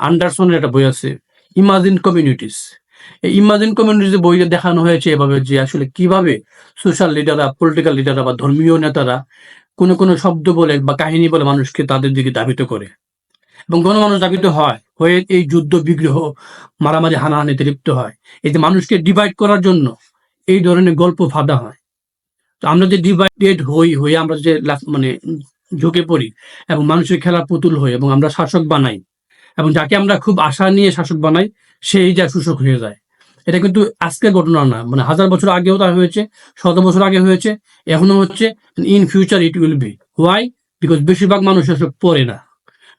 আন্ডারসনের একটা বই আছে ইমাজিন কমিউনিটিস এই ইমাজিন কমিউনিটিস বইতে দেখানো হয়েছে এভাবে যে আসলে কীভাবে সোশ্যাল লিডাররা পলিটিক্যাল লিডাররা বা ধর্মীয় নেতারা কোনো কোনো শব্দ বলে বা কাহিনী বলে মানুষকে তাদের দিকে দাবিত করে। এবং গণমানুষ দাবিত হয়, হয়ে এই যুদ্ধ, বিগ্রহ, মারামারি, হানাহানিতে লিপ্ত হয়। এই যে মানুষকে ডিভাইড করার জন্য এই ধরনের গল্প ফাঁদা হয়। তো আমরা যে ডিভাইডেড হই, হয়ে আমরা যে মানে ঝুঁকে পড়ি এবং মানুষের খেলার পুতুল হই এবং আমরা শাসক বানাই এবং যাকে আমরা খুব আশা নিয়ে শাসক বানাই, সেই যা শোষক হয়ে যায়। এটা কিন্তু আজকের ঘটনা না। মানে হাজার বছর আগেও তা হয়েছে, শত বছর আগে হয়েছে এখনও হচ্ছে in future it will be why because বেশিরভাগ মানুষ এসব পড়ে না।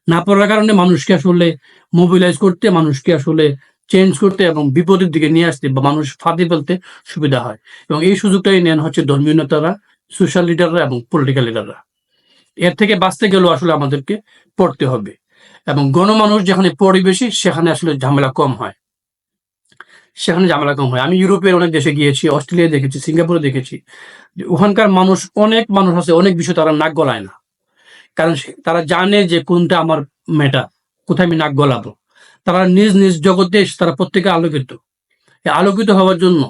না পড়ার কারণে মানুষকে আসলে মোবিলাইজ করতে, মানুষকে আসলে চেঞ্জ করতে এবং বিপদের দিকে নিয়ে আসতে বা মানুষ ফাঁদে ফেলতে সুবিধা হয়। এবং এই সুযোগটাই নেন হচ্ছে ধর্মীয় নেতারা সোশ্যাল লিডাররা এবং পলিটিক্যাল লিডাররা এর থেকে বাঁচতে গেলেও আসলে আমাদেরকে পড়তে হবে। এবং গণমানুষ যেখানে পড়ে বেশি, সেখানে আসলে ঝামেলা কম হয়। সেখানে ঝামেলা কম হয়। আমি ইউরোপের অনেক দেশে গিয়েছি, অস্ট্রেলিয়া দেখেছি, সিঙ্গাপুরে দেখেছি। ওখানকার মানুষ, অনেক মানুষ আছে, অনেক বিষয় তারা নাক গলায় না। কারণ তারা জানে যে কোনটা আমার মেটা কোথায় আমি নাক গলাবো। তারা নিজ নিজ জগতে তারা প্রত্যেকে আলোকিত। আলোকিত হওয়ার জন্য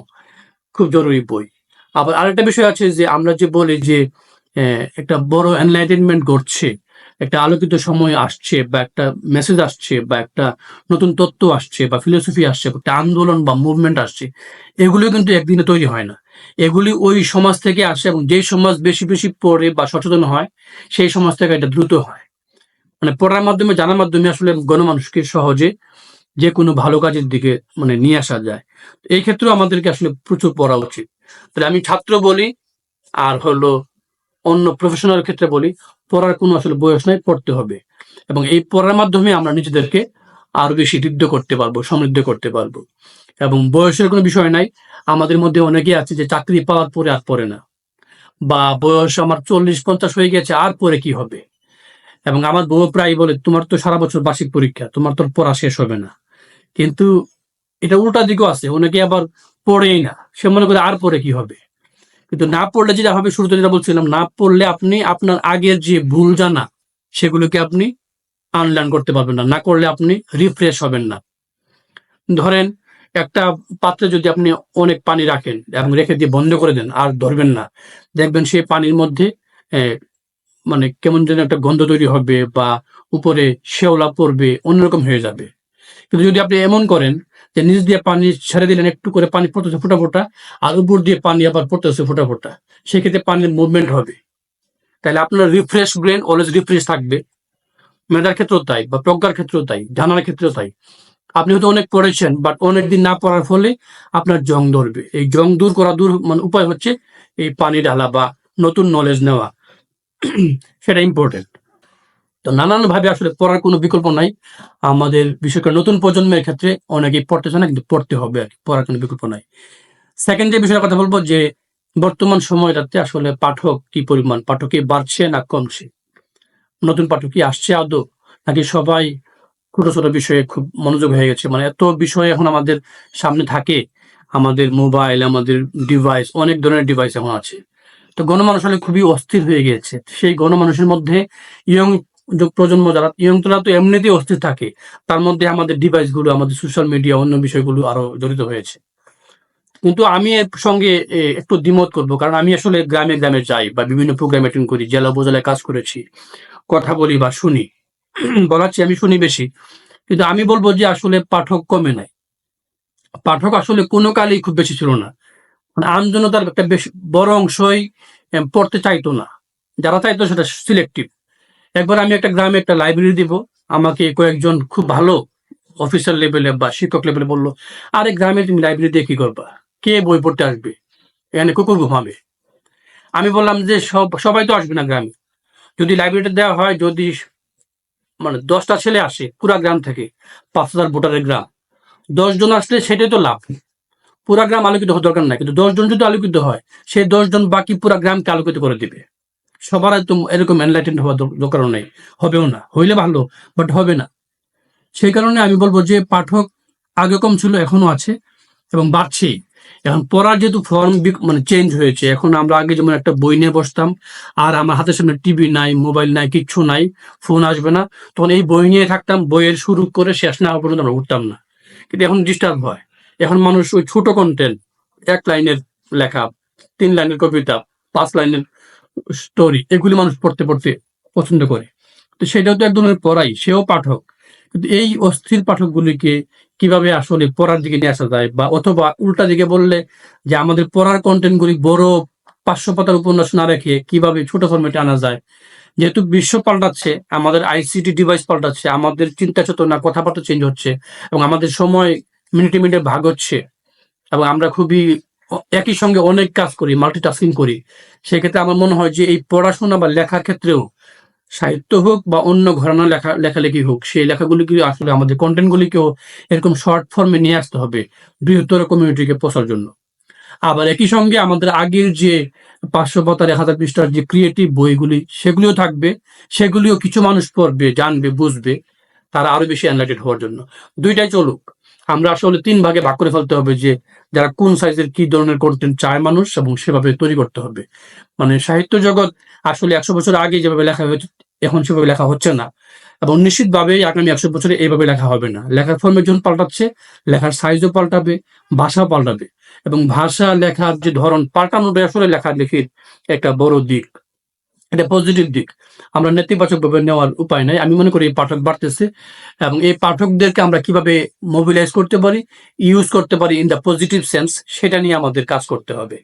খুব জরুরি বই। আবার আরেকটা বিষয় আছে যে, আমরা যে বলি যে একটা বড় এনলাইটেনমেন্ট ঘটছে। একটা আলোকিত সময় আসছে বা একটা মেসেজ আসছে বা একটা নতুন তত্ত্ব আসছে বা ফিলোসফি আসছে, একটা আন্দোলন বা মুভমেন্ট আসছে এগুলো কিন্তু একদিনে তৈরি হয় না। এগুলি ওই সমাজ থেকে আসে এবং যেই সমাজ বেশি বেশি পড়ে বা সচেতন হয়, সেই সমাজ থেকে এটা দ্রুত হয়। মানে পড়ার মাধ্যমে, জানার মাধ্যমে আসলে গণমানুষকে সহজে যে কোনো ভালো কাজের দিকে মানে নিয়ে আসা যায়। এই ক্ষেত্রেও আমাদেরকে আসলে প্রচুর পড়া উচিত। তাহলে আমি ছাত্র বলি, আর হলো অন্য প্রফেশনাল ক্ষেত্রে বলি, পড়ার কোনো আসলে বয়স নাই, পড়তে হবে। এবং এই পড়ার মাধ্যমে আমরা নিজেদেরকে আরও বেশি ঋদ্ধ করতে পারব, সমৃদ্ধ করতে পারব। এবং বয়সের কোনো বিষয় নাই, আমাদের মধ্যে অনেকেই আছে যে চাকরি পাওয়ার পরে আর পড়ে না। বা বয়স আমার চল্লিশ পঞ্চাশ হয়ে গেছে, আর পরে কি হবে? এবং আমার বউ প্রায় বলে, তোমার তো সারা বছর বার্ষিক পরীক্ষা, তোমার তো পড়া শেষ হবে না। কিন্তু এটা উল্টা দিকেও আছে, অনেকে আবার পড়েই না, সে মনে করে আর পরে কি হবে? কিন্তু না পড়লে যেটা হবে, শুরুতে যেটা বলছিলাম, না পড়লে আপনি আপনার আগের যে ভুল জানা, সেগুলোকে আপনি আনলার্ন করতে পারবেন না। না করলে আপনি রিফ্রেশ হবেন না। ধরেন, একটা পাত্রে যদি আপনি অনেক পানি রাখেন এবং রেখে দিয়ে বন্ধ করে দেন, আর ধরবেন না, দেখবেন সেই পানির মধ্যে মানে কেমন যেন একটা গন্ধ তৈরি হবে বা উপরে শেওলা পড়বে, অন্যরকম হয়ে যাবে। কিন্তু যদি আপনি এমন করেন যে নিচ দিয়ে পানি ছেড়ে দিলেন, একটু করে পানি পড়তেছে ফোটা ফোটা, আর উপর দিয়ে পানি আবার পড়তেছে ফোটা ফোটা। সেক্ষেত্রে পানির মুভমেন্ট হবে। তাহলে আপনার রিফ্রেশ ব্রেন অলওয়েজ রিফ্রেশ থাকবে। মেধার ক্ষেত্রেও তাই, বা প্রজ্ঞার ক্ষেত্রেও তাই জানার ক্ষেত্রেও তাই। আপনি হয়তো অনেক পড়েছেন বাট অনেক দিন না পড়ার ফলে আপনার জং ধরবে। এই জং দূর করা দূর মানে উপায় হচ্ছে এই পানি ঢালা বা নতুন নলেজ নেওয়া। সেটা ইম্পর্টেন্ট তো নানান ভাবে আসলে পড়ার কোনো বিকল্প নাই। আমাদের বিশেষ করে নতুন প্রজন্মের ক্ষেত্রে অনেকেই পড়তেছে না, কিন্তু পড়তে হবে আর পড়ার কোনো বিকল্প নাই। সেকেন্ড যে বিষয়ের কথা বলব, যে বর্তমান সময়টাতে আসলে পাঠক কি পরিমাণ, পাঠক বাড়ছে না কমছে? নতুন পাঠক কি আসছে আদৌ? নাকি সবাই ছোট ছোট বিষয়ে খুব মনোযোগ হয়ে গেছে? মানে এত বিষয় এখন আমাদের সামনে থাকে, আমাদের মোবাইল, আমাদের ডিভাইস অনেক ধরনের ডিভাইস এখন আছে। তো গণমানুষ আসলে খুবই অস্থির হয়ে গিয়েছে। সেই গণমানুষের মধ্যে ইয়ং প্রজন্ম যারা তোরা তো এমনিতেই অস্থির থাকে। তার মধ্যে আমাদের ডিভাইসগুলো, আমাদের সোশ্যাল মিডিয়া অন্য বিষয়গুলো আরও জড়িত হয়েছে। কিন্তু আমি এর সঙ্গে একটু দ্বিমত করব। কারণ আমি আসলে গ্রামে গ্রামে যাই বা বিভিন্ন প্রোগ্রাম অ্যাটেন্ড করি, জেলা উপজেলায় কাজ করেছি, কথা বলি বা শুনি। বলার চেয়ে আমি শুনি বেশি। কিন্তু আমি বলব যে আসলে পাঠক কমে নাই। পাঠক আসলে কোনো কালেই খুব বেশি ছিল না। মানে আমজনতার একটা বেশ বড় অংশই পড়তে চাইতো না। যারা চাইতো সেটা সিলেক্টিভ একবার আমি একটা গ্রামে একটা লাইব্রেরি দিব। আমাকে কয়েকজন খুব ভালো অফিসার লেভেলে বা শিক্ষক লেভেলে বলল, আরে গ্রামে তুমি লাইব্রেরি দিয়ে কি করবা? কে বই পড়তে আসবে? এখানে কুকুর ঘুমাবে। আমি বললাম যে, সব, সবাই তো আসবে না গ্রামে। যদি লাইব্রেরিটা দেওয়া হয়, যদি মানে দশটা ছেলে আসে পুরা গ্রাম থেকে, পাঁচ হাজার ভোটারের গ্রাম, দশজন আসলে সেটাই তো লাভ। পুরা গ্রাম আলোকিত হওয়ার দরকার নাই, কিন্তু দশজন যদি আলোকিত হয়, সেই দশজন বাকি পুরা গ্রামকে আলোকিত করে দিবে। সবার তো এরকম এনলাইটেন্ড হওয়ার দর- দরকারও নেই। হবেও না। হইলে ভালো বাট হবে না। সেই কারণে আমি বলব যে পাঠক আগে কম ছিল এখনও আছে এবং বাড়ছেই এখন পড়ার যেহেতু ফর্ম মানে চেঞ্জ হয়েছে, এখন আমরা আগে যেমন একটা বই নিয়ে বসতাম, আর আমার হাতের সামনে টিভি নাই মোবাইল নাই, কিচ্ছু নাই ফোন আসবে না, তখন এই বই নিয়ে থাকতাম, বইয়ের শুরু করে শেষ না হওয়া পর্যন্ত আমরা উঠতাম না। কিন্তু এখন ডিস্টার্ব হয়। এখন মানুষ ওই ছোট কন্টেন্ট এক লাইনের লেখা, তিন লাইনের কবিতা, পাঁচ লাইনের স্টোরি এগুলি মানুষ পড়তে পড়তে পছন্দ করে। তো সেটাও তো এক ধরনের পড়াই, সেও পাঠক। কিন্তু এই অস্থির পাঠকগুলিকে কীভাবে আসলে পড়ার দিকে নিয়ে আসা যায় বা অথবা উল্টা দিকে বললে যে আমাদের পড়ার কন্টেন্ট গুলি বড় পাঁচশো পাতার উপন্যাস না রেখে কীভাবে ছোট ফর্মেটে আনা যায়? যেহেতু বিশ্ব পাল্টাচ্ছে, আমাদের আইসিটি ডিভাইস পাল্টাচ্ছে, আমাদের চিন্তা চেতনা, কথাবার্তা চেঞ্জ হচ্ছে এবং আমাদের সময় মিনিটে মিনিটে ভাগ হচ্ছে এবং আমরা খুবই একই সঙ্গে অনেক কাজ করি মাল্টিটাস্কিং করি। সেক্ষেত্রে আমার মনে হয় যে এই পড়াশোনা বা লেখার ক্ষেত্রেও সাহিত্য হোক বা অন্য ঘরানা লেখা, লেখালেখি হোক, সেই লেখাগুলিকে আসলে আমাদের কন্টেন্টগুলিকেও এরকম শর্ট ফর্মে নিয়ে আসতে হবে বৃহত্তর কমিউনিটিকে পোষার জন্য। আবার একই সঙ্গে আমাদের আগের যে পাঁচশো পাতার, এক হাজার পৃষ্ঠার যে ক্রিয়েটিভ বইগুলি, সেগুলিও থাকবে। সেগুলিও কিছু মানুষ পড়বে, জানবে, বুঝবে, তারা আরও বেশি এনলাইটেড হওয়ার জন্য। দুইটাই চলুক। আমরা আসলে তিন ভাগে ভাগ করে ফেলতে হবে যে যারা কোন সাইজের কি ধরনের কন্টেন্ট চায় মানুষ এবং সেভাবে তৈরি করতে হবে। মানে সাহিত্য জগৎ আসলে একশো বছর আগে যেভাবে লেখা হয়েছে এখন সেভাবে লেখা হচ্ছে না। এবং নিশ্চিতভাবেই আগামী একশো বছরে এইভাবে লেখা হবে না। লেখার ফর্মের জন্য পাল্টাচ্ছে, লেখার সাইজও পাল্টাবে, ভাষাও পাল্টাবে। এবং ভাষা লেখার যে ধরন পাল্টানোটা আসলে লেখা লেখির একটা বড় দিক। এটা পজিটিভ দিক। আমরা নেতিবাচকভাবে নেওয়ার উপায় নাই। আমি মনে করি পাঠক বাড়তেছে এবং এই পাঠকদেরকে আমরা কীভাবে মোবিলাইজ করতে পারি ইউজ করতে পারি ইন দ্য পজিটিভ সেন্স সেটা নিয়ে আমাদের কাজ করতে হবে।